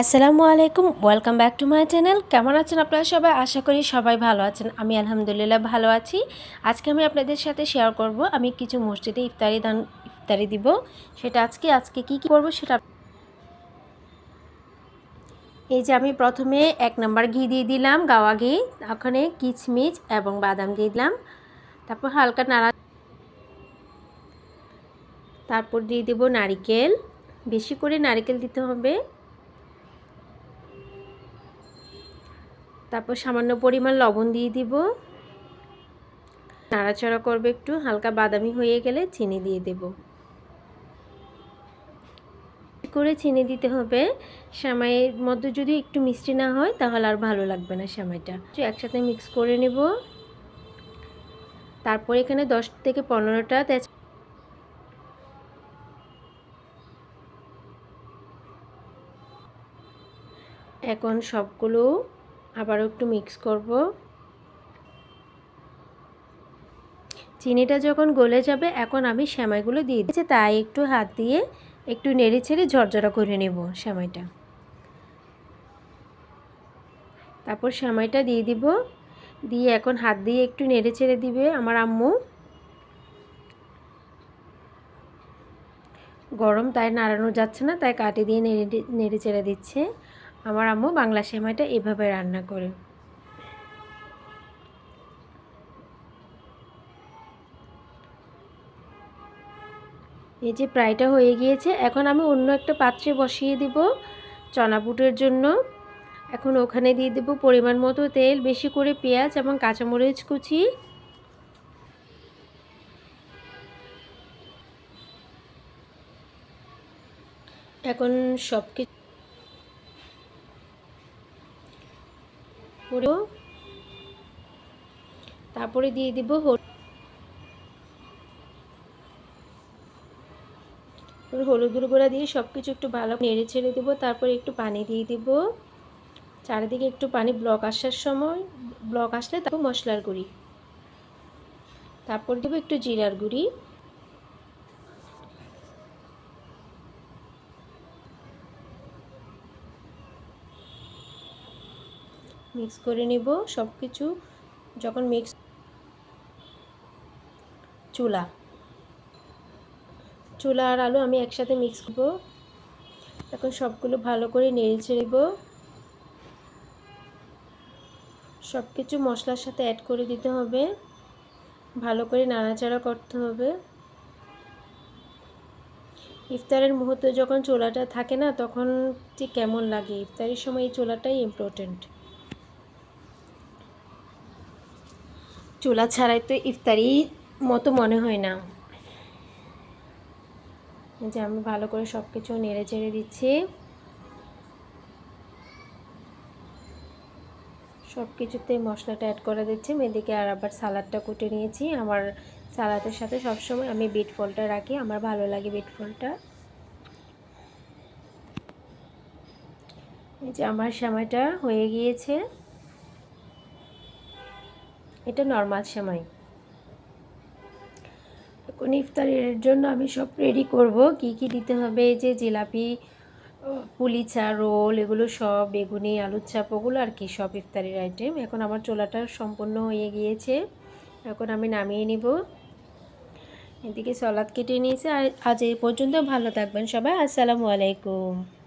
আসসালামু আলাইকুম, welcome back to my channel. কেমন আছেন আপনারা সবাই? আশা করি সবাই ভালো আছেন। আমি আলহামদুলিল্লাহ ভালো আছি। আজকে আমি আপনাদের সাথে শেয়ার করব। আমি কিছু মসজিদে ইফতারি দান, ইফতারি দিব। সেটা আজকে আজকে কি কি করব সেটা এই যে আমি প্রথমে এক নাম্বার ঘি দিয়ে দিলাম, গাওয়া ঘি, ওখানে কিচমিচ এবং বাদাম দিয়ে দিলাম। তারপর হালকা নাড়া তারপর দিয়ে দেব নারিকেল। বেশি করে নারিকেল দিতে হবে। তারপর সামান্য পরিমাণ লবণ দিয়ে দিব। নাড়াচাড়া করবে একটু, হালকা বাদামি হয়ে গেলে চিনি দিয়ে দেব। করে চিনি দিতে হবে। সেমাইয়ের মধ্যে যদি একটু মিষ্টি না হয়, তাহলে আর ভালো লাগবে না সেমাইটা একসাথে মিক্স করে নেব। তারপর এখানে দশ থেকে পনেরোটা তেজ এখন সবগুলো আবারও একটু মিক্স করব। চিনিটা যখন গলে যাবে, এখন আমি সেমাইগুলো দিয়ে দিচ্ছি, তাই একটু হাত দিয়ে একটু নেড়ে ছেড়ে ঝরঝরা করে নেব সেমাইটা। তারপর সেমাইটা দিয়ে দিব। দিয়ে এখন হাত দিয়ে একটু নেড়ে ছেড়ে দিবে আমার আম্মু। গরম তাই নাড়ানো যাচ্ছে না, তাই কাটি দিয়ে নেড়ে নেড়ে চেড়ে দিচ্ছে। আমার আম্মু বাংলা সেমাইটা এভাবে রান্না করে। এই যে প্রায়টা হয়ে গিয়েছে, এখন আমি অন্য একটা পাত্রে বসিয়ে দিব চনা বুটের জন্য। এখন ওখানে দিয়ে দেব পরিমাণ মতো তেল, বেশি করে পেঁয়াজ এবং কাঁচামরিচ কুচি। এখন সব কিছু পুরো তারপরে দিয়ে দিব হলুদের গুঁড়া দিয়ে সব কিছু একটু ভালো নেড়ে ছেড়ে দেবো। তারপরে একটু পানি দিয়ে দিব। চারিদিকে একটু পানি ব্লক আসার সময় ব্লক আসলে তারপর মশলার গুঁড়ি। তারপর দেবো একটু জিরার গুঁড়ি। মিক্স করে নেব সব কিছু যখন মিক্স চুলা। চুলা আর আলু আমি একসাথে মিক্স করব। এখন সবগুলো ভালো করে নেড়ে ছেড়ে সব কিছু মশলার সাথে অ্যাড করে দিতে হবে। ভালো করে নাড়াচাড়া করতে হবে। ইফতারের মুহূর্তে যখন চোলাটা থাকে না, তখন ঠিক কেমন লাগে? ইফতারের সময় এই চোলাটাই ইম্পর্টেন্ট চুলা ছাড়াই তো ইফতারি মতো মনে হয় না। যে আমি ভালো করে সব কিছু নেড়ে চেড়ে দিচ্ছি। সব কিছুতে মশলাটা অ্যাড করে দিচ্ছি। এদিকে আর আবার সালাডটা কুটে নিয়েছি। আমার সালাদের সাথে সবসময় আমি বিট ফলটা রাখি। আমার ভালো লাগে বিট ফলটা এই যে আমার সময়টা হয়ে গিয়েছে। এটা নর্মাল সেমাই। এখন ইফতারের জন্য আমি সব রেডি করব। কি কি দিতে হবে? যে জিলাপি পুলিচা রোল, এগুলো সব, বেগুনি, আলুর চাপ, ওগুলো আর কি সব ইফতারির আইটেম এখন আমার চোলাটা সম্পূর্ণ হয়ে গিয়েছে। এখন আমি নামিয়ে নিব। এদিকে সলাদ কেটে নিয়েছে। আর আজ এই পর্যন্ত ভালো থাকবেন সবাই। আসসালামু আলাইকুম।